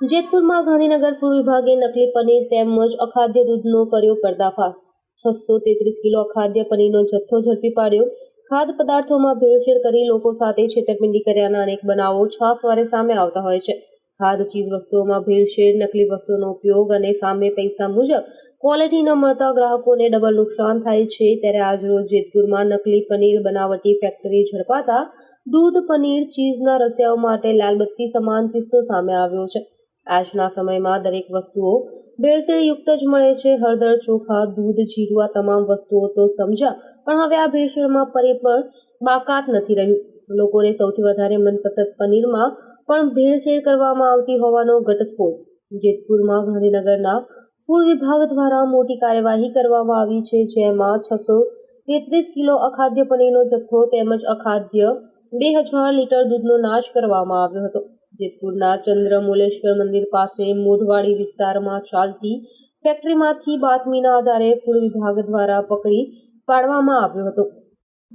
જેતપુરમાં Gandhinagar food વિભાગે નકલી પનીર તેમજ અખાદ્ય દૂધનો કર્યો પર્દાફાશ. છસો તેત્રીસ કિલો અખાદ્ય પનીરનો જથ્થો ઝડપી પાડ્યો. ખાદ્ય પદાર્થોમાં ભેળસેળ કરી લોકો સાથે છેતરપિંડી કર્યાના અનેક બનાવો છાસવારે સામે આવતા હોય છે. ખાદ્ય ચીજ વસ્તુઓમાં ભેળસેળ, નકલી વસ્તુઓનો ઉપયોગ અને સામે પૈસા મુજબ ક્વોલિટી ન મળતા ગ્રાહકોને ડબલ નુકસાન થાય છે. ત્યારે આજરોજ જેતપુરમાં નકલી પનીર બનાવટી ફેક્ટરી ઝડપાતા દૂધ, પનીર ચીઝના રસિયાઓ માટે લાલબત્તી સમાન કિસ્સો સામે આવ્યો છે. આજના સમયમાં દરેક વસ્તુઓ ભેળસેળયુક્ત જ મળે છે. હળદર, ચોખા, દૂધ, જીરું, આ તમામ વસ્તુઓ તો સમજ્યા, પણ હવે આ ભેળસેળમાં પરે પણ બાકાત નથી રહ્યું. લોકોને સૌથી વધારે મનપસંદ પનીરમાં પણ ભેળસેળ કરવામાં આવતી હોવાનો ઘટસ્ફોટ. જેતપુરમાં ગાંધીનગરના ફૂડ વિભાગ દ્વારા મોટી કાર્યવાહી કરવામાં આવી છે, જેમાં છસો તેત્રીસ કિલો અખાદ્ય પનીરનો જથ્થો તેમજ અખાદ્ય બે હજાર લીટર દૂધનો નાશ કરવામાં આવ્યો હતો. જેતપુરના ચંદ્રમુલેશ્વર મંદિર પાસે મોઢવાડી વિસ્તારમાં ચાલતી ફેક્ટરીમાંથી બાતમીના આધારે ફૂડ વિભાગ દ્વારા પકડી પાડવામાં આવ્યો હતો.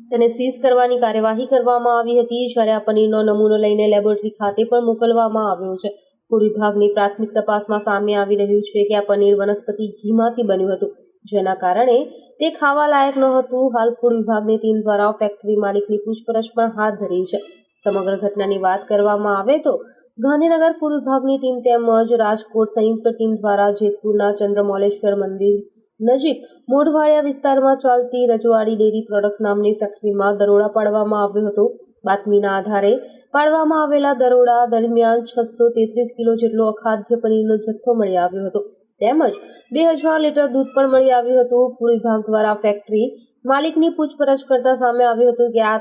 તેને સીઝ કરવાની કાર્યવાહી કરવામાં આવી હતી, જ્યારે આ પનીરનો નમૂનો લઈને લેબોરેટરી ખાતે પણ મોકલવામાં આવ્યો છે. ફૂડ વિભાગની પ્રાથમિક તપાસમાં સામે આવી રહ્યું છે કે આ પનીર વનસ્પતિ ઘીમાંથી બન્યું હતું, જેના કારણે તે ખાવા લાયક ન હતું. હાલ ફૂડ વિભાગની ટીમ દ્વારા ફેક્ટરી માલિકની પૂછપરછ પણ હાથ ધરી છે. સમગ્ર ઘટનાની વાત કરવામાં આવે તો ગાંધીનગર ફૂડ વિભાગની ટીમ તેમજ રાજકોટ સંયુક્ત ટીમ દ્વારા જેતપુરના ચંદ્રમોલેશ્વર મંદિર નજીક મોઢવાડિયા વિસ્તારમાં ચાલતી રજવાડી ડેરી પ્રોડક્ટ્સ નામની ફેક્ટરીમાં દરોડા પાડવામાં આવ્યો હતો. બાતમીના આધારે પાડવામાં આવેલા દરોડા દરમિયાન છસો તેત્રીસ કિલો જેટલો અખાદ્ય પનીરનો જથ્થો મળી આવ્યો હતો. તેમજ બે હજાર લીટર દૂધ પણ મળી આવ્યું હતું. ફૂડ વિભાગ દ્વારા ફેક્ટરી માલિકની પૂછપરછ કરતા સામે આવ્યું હતું કે આ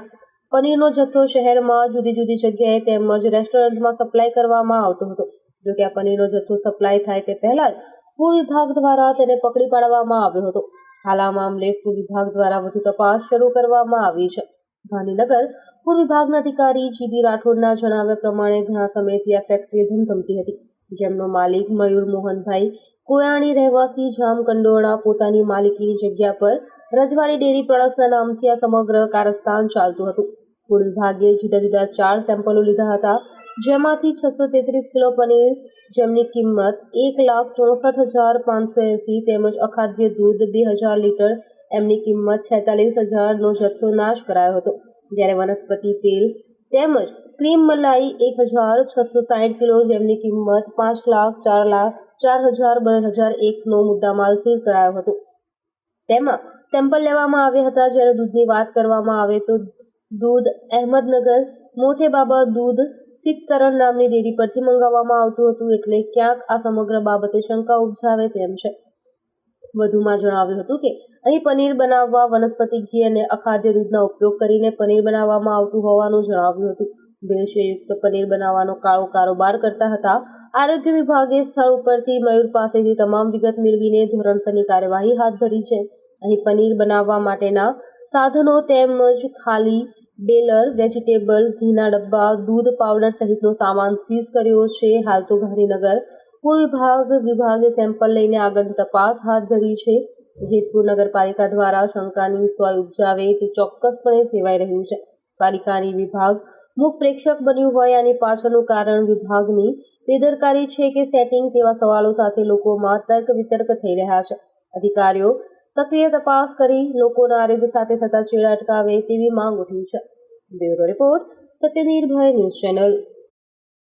પનીરનો જથ્થો શહેરમાં જુદી જુદી જગ્યાએ તેમજ રેસ્ટોરન્ટમાં સપ્લાય કરવામાં આવતો હતો. જો કે આ પનીરનો જથ્થો સપ્લાય થાય તે પહેલા જ ફૂડ વિભાગ દ્વારા તેને પકડી પાડવામાં આવ્યો હતો. હાલ આ મામલે ફૂડ વિભાગ દ્વારા વધુ તપાસ શરૂ કરવામાં આવી છે. ગાંધીનગર ફૂડ વિભાગના અધિકારી જીબી રાઠોડના જણાવ્યા પ્રમાણે ઘણા સમયથી આ ફેક્ટરી ધમધમતી હતી. જેમનો માલિક મયુર મોહનભાઈ કોયાણી રહેવાસી જામકંડોળા પોતાની માલિકીની જગ્યા પર રજવાડી ડેરી પ્રોડક્ટ્સના નામથી આ સમગ્ર કારસ્તાન ચાલતું હતું. ફૂડ વિભાગે જુદા જુદા ચાર સેમ્પલો લીધા હતા. જેમાંથી છસો તેત્રીસ કિલો પનીર, જેમની કિંમત એક લાખ ચોસઠ હજાર પાંચસો એંસી તેમજ અખાદ્ય દૂધ બે હજાર લીટર, એમની કિંમત છેતાલીસ હજારનો જથ્થો નાશ કરાયો હતો. જ્યારે વનસ્પતિ તેલ તેમજ ક્રીમ મલાઈ એક હજાર છસો સાઠ કિલો, જેમની કિંમત પાંચ લાખ ચાર લાખ ચાર હજાર બે હજાર એકનો મુદ્દામાલ સીલ કરાયો હતો. તેમાં સેમ્પલ લેવામાં આવ્યા હતા. જ્યારે દૂધની વાત કરવામાં આવે તો દૂધ અહેમદનગર મોથેબાબા દૂધ સિતકરણ નામની ડેરી પરથી મંગાવવામાં આવતું હતું એટલે ક્યાંક આ સમગ્ર બાબતે શંકા ઉપજાવે તેમ છે. વધુમાં જણાવ્યું હતું કે, અહીં પનીર બનાવવા, વનસ્પતિ ઘી અને અખાદ્ય દૂધના ઉપયોગ કરીને પનીર બનાવવામાં આવતું હોવાનું જણાવ્યું હતું. ભેળસેળયુક્ત પનીર બનાવવાનો કાળો કારોબાર કરતા હતા, આરોગ્ય વિભાગે સ્થળ ઉપરથી મયુર પાસેથી તમામ વિગત મેળવીને ધોરણસરની કાર્યવાહી હાથ ધરી છે. અહીં પનીર બનાવવા માટેના સાધનો તેમજ ખાલી બેલર, વેજીટેબલ, ઘીના ડબ્બા, દૂધ પાવડર સહિતનો સામાન સીઝ કર્યો છે. હાલ તો ગાંધીનગર ફૂડ વિભાગ વિભાગે સેમ્પલ લઈને આગળની તપાસ હાથ ધરી છે. જેતપુર નગરપાલિકા દ્વારા શંકાની સોય ઉપજાવે તે ચોક્કસપણે સેવાઈ રહ્યું છે. પાલિકાની વિભાગ મુખ પ્રેક્ષક બન્યું હોય આની પાછળનું કારણ વિભાગની બેદરકારી છે કે સેટિંગ તેવા સવાલો સાથે લોકોમાં તર્ક વિતર્ક થઈ રહ્યા છે. અધિકારીઓ સક્રિય તપાસ કરી લોકોના આરોગ્ય સાથે થતા ચેડા અટકાવે તેવી માંગ ઉઠી છે. Bureau report Satyanirbhay news channel.